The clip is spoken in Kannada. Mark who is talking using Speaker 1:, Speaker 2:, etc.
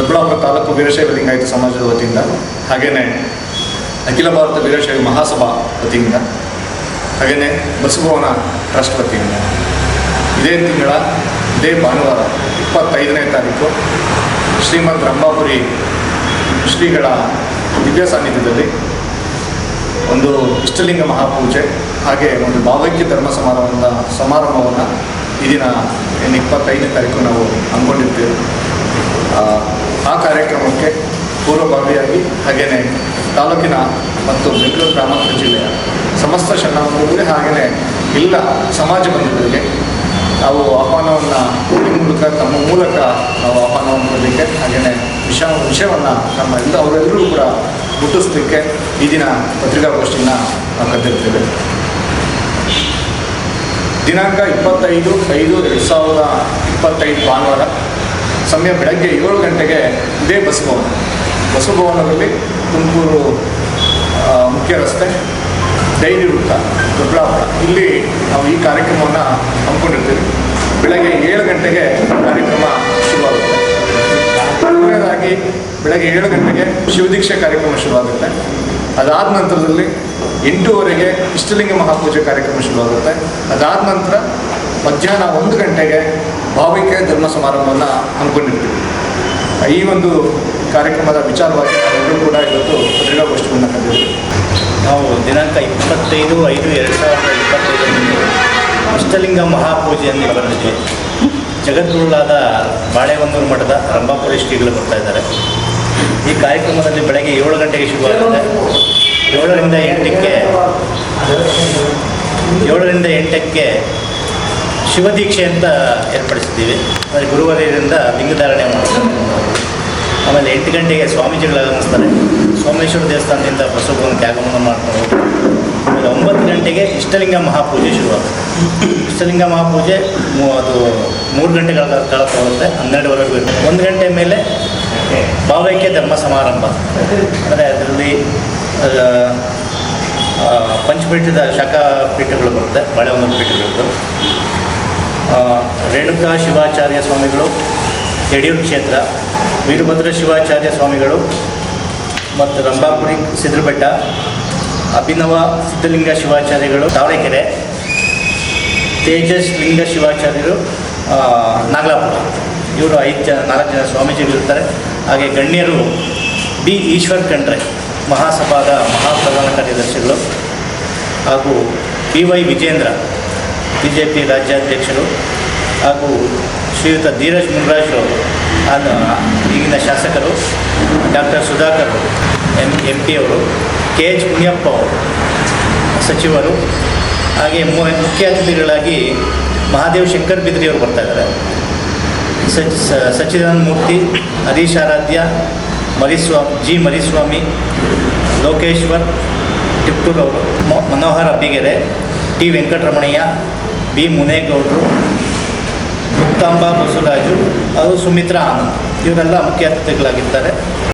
Speaker 1: ದೊಡ್ಡಬಳ್ಳಾಪುರ ತಾಲೂಕು ವೀರಶೈವ ಲಿಂಗಾಯತ ಸಮಾಜದ ವತಿಯಿಂದ. ಹಾಗೆಯೇ ಅಖಿಲ ಭಾರತ ವೀರಶೈವ ಮಹಾಸಭಾ ವತಿಯಿಂದ ಹಾಗೆಯೇ ಬಸವಭವನ ಟ್ರಸ್ಟ್ ವತಿಯಿಂದ. ಇದೇ ತಿಂಗಳ, ಇದೇ ಭಾನುವಾರ ಇಪ್ಪತ್ತೈದನೇ ತಾರೀಕು ಶ್ರೀಮದ್ ರಂಭಾಪುರಿ ಶ್ರೀಗಳ ದಿವ್ಯ ಸಾನ್ನಿಧ್ಯದಲ್ಲಿ ಒಂದು ಇಷ್ಟಲಿಂಗ ಮಹಾಪೂಜೆ, ಹಾಗೆ ಒಂದು ಭಾವೈಕ್ಯ ಧರ್ಮ ಸಮಾರಂಭದ ಸಮಾರಂಭವನ್ನು ಈ ದಿನ ಏನು ಇಪ್ಪತ್ತೈದನೇ ತಾರೀಕು ನಾವು ಹಮ್ಮಿಕೊಂಡಿರ್ತೇವೆ. ಆ, ಕಾರ್ಯಕ್ರಮಕ್ಕೆ ಪೂರ್ವಭಾವಿಯಾಗಿ ಹಾಗೆಯೇ ತಾಲೂಕಿನ ಮತ್ತು ಬೆಂಗಳೂರು ಗ್ರಾಮಾಂತರ ಜಿಲ್ಲೆಯ ಸಮಸ್ತ ಶರಣಾರ್ಥಿಗಳಿಗೆ ಹಾಗೆಯೇ ಇಲ್ಲ ಸಮಾಜ ಬಂಧುಗಳಿಗೆ ನಾವು ಆಹ್ವಾನವನ್ನು ಮೂಲಕ ತಮ್ಮ ಮೂಲಕ ನಾವು ಆಹ್ವಾನವನ್ನು ಕೊಡಲಿಕ್ಕೆ ಹಾಗೆಯೇ ವಿಷಯ ವಿಷಯವನ್ನು ನಮ್ಮ ಎಲ್ಲ ಅವರೆಲ್ಲರೂ ಕೂಡ ಹುಟ್ಟಿಸ್ಲಿಕ್ಕೆ ಈ ದಿನ ಪತ್ರಿಕಾಗೋಷ್ಠಿನ ನಾವು ಕರೆದಿರ್ತೇವೆ. ದಿನಾಂಕ ಇಪ್ಪತ್ತೈದು ಐದು ಎರಡು ಸಾವಿರದ ಇಪ್ಪತ್ತೈದು ಭಾನುವಾರ. ಸಮಯ ಬೆಳಗ್ಗೆ ಏಳು ಗಂಟೆಗೆ ಇದೇ ಬಸಭವನ ಬಸವಭವನದಲ್ಲಿ ತುಮಕೂರು ಮುಖ್ಯ ರಸ್ತೆ, ಡೈರಿ ವೃತ್ತ ದೊಡ್ಡಾಪುರ ಇಲ್ಲಿ ನಾವು ಈ ಕಾರ್ಯಕ್ರಮವನ್ನು ಹಮ್ಮಿಕೊಂಡಿರ್ತೀವಿ. ಬೆಳಗ್ಗೆ ಏಳು ಗಂಟೆಗೆ ಕಾರ್ಯಕ್ರಮ ಶುರುವಾಗುತ್ತೆ. ಬೆಳಗ್ಗೆ ಏಳು ಗಂಟೆಗೆ ಶಿವದೀಕ್ಷೆ ಕಾರ್ಯಕ್ರಮ ಶುರುವಾಗುತ್ತೆ. ಅದಾದ ನಂತರದಲ್ಲಿ ಎಂಟೂವರೆಗೆ ಇಷ್ಟಲಿಂಗ ಮಹಾಪೂಜೆ ಕಾರ್ಯಕ್ರಮ ಶುರುವಾಗುತ್ತೆ. ಅದಾದ ನಂತರ ಮಧ್ಯಾಹ್ನ ಒಂದು ಗಂಟೆಗೆ ಭಾವಿಕೆ ಧರ್ಮ ಸಮಾರಂಭವನ್ನು ಹಮ್ಮಿಕೊಂಡಿರ್ತೀವಿ. ಈ ಒಂದು ಕಾರ್ಯಕ್ರಮದ ವಿಚಾರವಾಗಿ ನಾವೆಲ್ಲರೂ ಕೂಡ ಇವತ್ತು ಪತ್ರಿಕಾಗೋಷ್ಠಿಯನ್ನು ಕರೆದಿದ್ದೀವಿ.
Speaker 2: ನಾವು ದಿನಾಂಕ ಇಪ್ಪತ್ತೈದು ಐದು ಎರಡು ಸಾವಿರದ ಇಪ್ಪತ್ತೈದರಂದು ಅಷ್ಟಲಿಂಗ ಮಹಾಪೂಜೆಯನ್ನು ಬರೆದಿದ್ವಿ ಜಗದ್ಗುರುಳಾದ ಬಾಳೆಹೊನ್ನೂರು ಮಠದ ರಂಭಾಪುರಿ ಶ್ರೀಗಳು ಬರ್ತಾ ಇದ್ದಾರೆ. ಈ ಕಾರ್ಯಕ್ರಮದಲ್ಲಿ ಬೆಳಗ್ಗೆ ಏಳು ಗಂಟೆಗೆ ಶುರುವಾಗುತ್ತೆ. ಏಳರಿಂದ ಎಂಟಕ್ಕೆ ಏಳರಿಂದ ಎಂಟಕ್ಕೆ ಶಿವದೀಕ್ಷೆ ಅಂತ ಏರ್ಪಡಿಸಿದ್ದೀವಿ. ಅಂದರೆ ಲಿಂಗ ಲಿಂಗಧಾರಣೆ ಮಾಡ್ತಾರೆ ಆಮೇಲೆ ಎಂಟು ಗಂಟೆಗೆ ಸ್ವಾಮೀಜಿಗಳು ಆಗಮಿಸ್ತಾರೆ. ಸೋಮೇಶ್ವರ ದೇವಸ್ಥಾನದಿಂದ ಬಸವಭವನಕ್ಕೆ ಆಗಮನ ಮಾಡ್ಕೊಂಡು ಆಮೇಲೆ ಒಂಬತ್ತು ಗಂಟೆಗೆ ಇಷ್ಟಲಿಂಗ ಮಹಾಪೂಜೆ ಶುರುವಾಗುತ್ತೆ. ಇಷ್ಟಲಿಂಗ ಮಹಾಪೂಜೆ ಅದು ಮೂರು ಗಂಟೆಗಳ ಕಾಲ ತಗೊಳುತ್ತೆ ಹನ್ನೆರಡುವರೆಗೂ ಇರುತ್ತೆ. ಒಂದು ಗಂಟೆ ಮೇಲೆ ಭಾವೈಕ್ಯ ಧರ್ಮ ಸಮಾರಂಭ. ಅಂದರೆ ಅದರಲ್ಲಿ ಪಂಚಪೀಠದ ಶಾಖಾ ಪೀಠಗಳು ಬರುತ್ತೆ ಬಾಳೆಹೊನ್ನೂರು ಪೀಠಗಳು. ಆ, ರೇಣುಕಾ ಶಿವಾಚಾರ್ಯ ಸ್ವಾಮಿಗಳು, ಯಡಿಯೂರು ಕ್ಷೇತ್ರ, ವೀರಭದ್ರ ಶಿವಾಚಾರ್ಯ ಸ್ವಾಮಿಗಳು, ಮತ್ತು ರಂಭಾಪುರಿ ಸಿದ್ರಬೆಟ್ಟ ಅಭಿನವ ಸಿದ್ಧಲಿಂಗ ಶಿವಾಚಾರ್ಯಗಳು, ದಾವಣಗೆರೆ, ತೇಜಸ್ ಲಿಂಗ ಶಿವಾಚಾರ್ಯರು ನಾಗಲಾಪುರ. ಇವರು ಐದು ಜನ, ನಾಲ್ಕು ಜನ ಸ್ವಾಮೀಜಿಗಳು ಇರ್ತಾರೆ. ಹಾಗೆ ಗಣ್ಯರು ಬಿ ಈಶ್ವರ್ ಖಂಡ್ರೆ, ಮಹಾಸಭಾದ ಮಹಾಪ್ರಧಾನ ಕಾರ್ಯದರ್ಶಿಗಳು. ಹಾಗೂ B Y Vijayendra B J P ರಾಜ್ಯಾಧ್ಯಕ್ಷರು ಹಾಗೂ ಶ್ರೀಯುತ ಧೀರಜ್ ಅವರು ಈಗಿನ ಶಾಸಕರು, doctor Sudhakar M M P ಅವರು, ಕೆ ಎಚ್ ಮುನಿಯಪ್ಪ ಅವರು, ಸಚಿವರು, ಹಾಗೆ ಮುಖ್ಯ ಅತಿಥಿಗಳಾಗಿ ಮಹಾದೇವ್ ಶಂಕರ್ ಬಿದ್ರಿ ಅವರು ಬರ್ತಾ ಇದ್ದಾರೆ. ಸಚ್ ಸಚ್ಚಿದಾನಂದ ಮೂರ್ತಿ, ಹರೀಶ್ ಆರಾಧ್ಯ, ಮರಿಸ್ವಾಮಿ, ಜಿ ಮರಿಸ್ವಾಮಿ, ಲೋಕೇಶ್ವರ್ ಮ- ಮನೋಹರ್ ಅಬ್ಬಿಗೆರೆ ಟಿ ವೆಂಕಟರಮಣಯ್ಯ ಬಿ. ಮುನೇಗೌಡರು ಮುಕ್ತಾಂಬ ಬಸವರಾಜು ಹಾಗೂ ಸುಮಿತ್ರಾ ಆನಂದ್ ಇವರೆಲ್ಲ ಮುಖ್ಯ ಅತಿಥಿಗಳಾಗಿದ್ದಾರೆ.